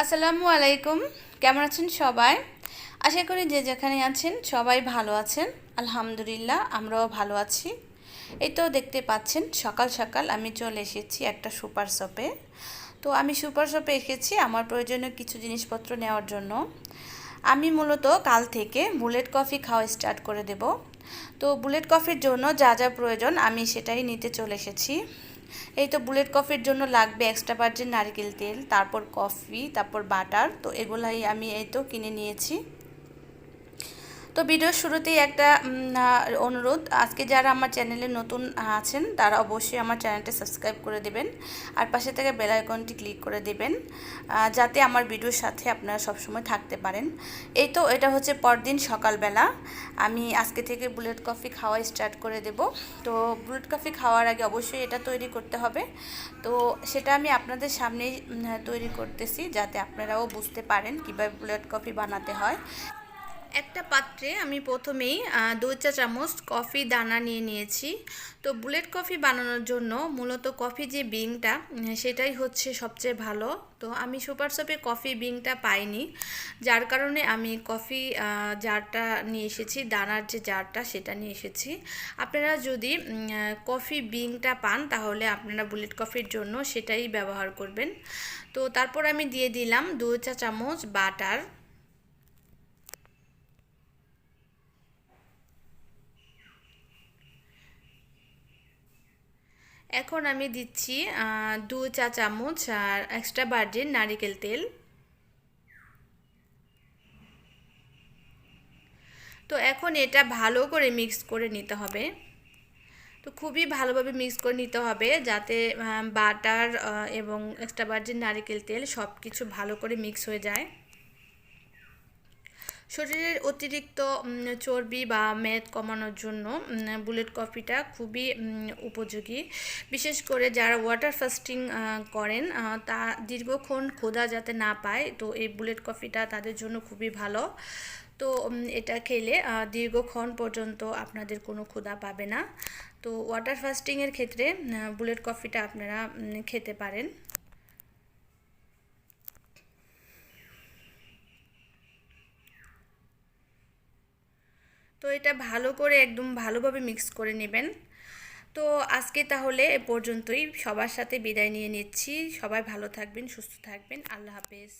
আসসালামু আলাইকুম। কেমন আছেন সবাই? আশা করি যে যেখানে আছেন সবাই ভালো আছেন। আলহামদুলিল্লাহ, আমরাও ভালো আছি। এই তো দেখতে পাচ্ছেন, সকাল সকাল আমি চলে এসেছি একটা সুপার শপে। তো আমি সুপার শপে এসেছি আমার প্রয়োজনীয় কিছু জিনিসপত্র নেওয়ার জন্য। আমি মূলত কাল থেকে বুলেট কফি খাওয়া স্টার্ট করে দেব। তো বুলেট কফির জন্য যা যা প্রয়োজন আমি সেটাই নিতে চলে এসেছি। এই তো বুলেট কফির জন্য লাগবে এক্সট্রা ভার্জিন নারকেল তেল, তারপর কফি, তারপর বাটার, তো এগুলাই আমি এই তো কিনে নিয়েছি। তো ভিডিওর শুরুতেই একটা অনুরোধ। আজকে যারা আমার চ্যানেলে নতুন আছেন, তারা অবশ্যই আমার চ্যানেলটি সাবস্ক্রাইব করে দেবেন। আর পাশে থেকে বেল আইকনটি ক্লিক করে দেবেন যাতে আমার ভিডিওর সাথে আপনারা সবসময় থাকতে পারেন। এই তো, এটা হচ্ছে পরদিন সকালবেলা। আমি আজকে থেকে বুলেট কফি খাওয়া স্টার্ট করে দেব। তো বুলেট কফি খাওয়ার আগে অবশ্যই এটা তৈরি করতে হবে। তো সেটা আমি আপনাদের সামনেই তৈরি করতেছি, যাতে আপনারাও বুঝতে পারেন কীভাবে বুলেট কফি বানাতে হয়। একটা পাত্রে আমি প্রথমেই দুই চা চামচ কফি দানা নিয়ে নিয়েছি। তো বুলেট কফি বানানোর জন্য মূলত কফি যে বিংটা সেটাই হচ্ছে সবচেয়ে ভালো। তো আমি সুপার শপে কফি বিংটা পাইনি, যার কারণে আমি কফি জারটা নিয়ে এসেছি, দানার যে জারটা সেটা নিয়ে এসেছি। আপনারা যদি কফি বিংটা পান, তাহলে আপনারা বুলেট কফির জন্য সেটাই ব্যবহার করবেন। তো তারপর আমি দিয়ে দিলাম দু চা চামচ বাটার। এখন আমি দিচ্ছি দু চা চামচ আর এক্সট্রা ভার্জিন নারিকেল তেল। তো এখন এটা ভালো করে মিক্স করে নিতে হবে। তো খুবই ভালোভাবে মিক্স করে নিতে হবে যাতে বাটার এবং এক্সট্রা ভার্জিন নারিকেল তেল সব কিছু ভালো করে মিক্স হয়ে যায়। শরীরের অতিরিক্ত চর্বি বা মেদ কমানোর জন্য বুলেট কফিটা খুবই উপযোগী। বিশেষ করে যারা ওয়াটার ফাস্টিং করেন তা দীর্ঘক্ষণ ক্ষুধা যাতে না পায়, তো এই বুলেট কফিটা তাদের জন্য খুবই ভালো। তো এটা খেলে দীর্ঘক্ষণ পর্যন্ত আপনাদের কোনো ক্ষুধা পাবে না। তো ওয়াটার ফাস্টিংয়ের ক্ষেত্রে বুলেট কফিটা আপনারা খেতে পারেন। তো এটা ভালো করে একদম ভালোভাবে মিক্স করে নেবেন। তো আজকে তাহলে এ পর্যন্তই। সবার সাথে বিদায় নিয়ে নিচ্ছি। সবাই ভালো থাকবেন, সুস্থ থাকবেন। আল্লাহ হাফেজ।